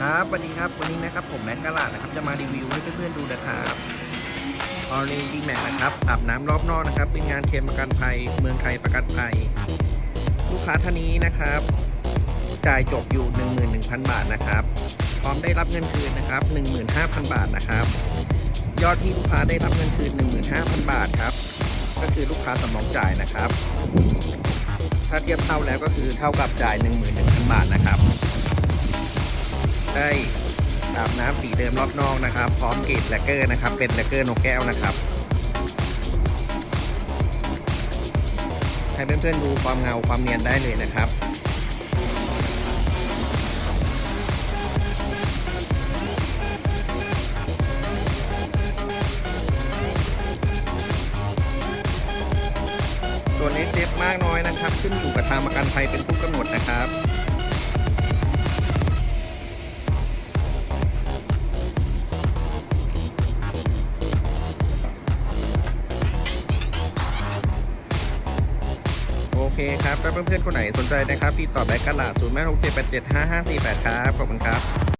ครับสวัสดีครับวันนี้นะครับผมแม็กกาลาดนะครับจะมารีวิวให้เพื่อนๆดูนะครับออรีดีแม็กนะครับอาบน้ำรอบนอกนะครับ เป็นงานเคลมประกันภัย เมืองไทยประกันภัย ลูกค้าท่านนี้นะครับ จ่ายจบอยู่ 11,000 บาทนะครับ พร้อมได้รับเงินคืนนะครับ 15,000 บาทนะครับ ยอดที่ลูกค้าได้รับเงินคืน 15,000 บาทครับ ก็คือลูกค้าสำรองจ่ายนะครับ ถ้าเทียบเท่าแล้วก็คือเท่ากับจ่าย 11,000 บาทนะครับ ได้อาบน้ำสีเดิมรอบนอกนะครับ พร้อมกรีดแลกเกอร์นะครับ เป็นแลกเกอร์นกแก้วนะครับ ให้เพื่อนๆดูความเงาความเนียนได้เลยนะครับส่วน s f มากน้อยนะครับ ขึ้นอยู่กับทางประกันภัยเป็นผู้กำหนดนะครับ เคครับถ้าเพื่อนๆคนไหนสนใจนะครับติดต่อแบงค์กะลาศูนย์แปดหกเจ็ดแปดเจ็ดห้าห้าสี่แปดครับขอบคุณครับ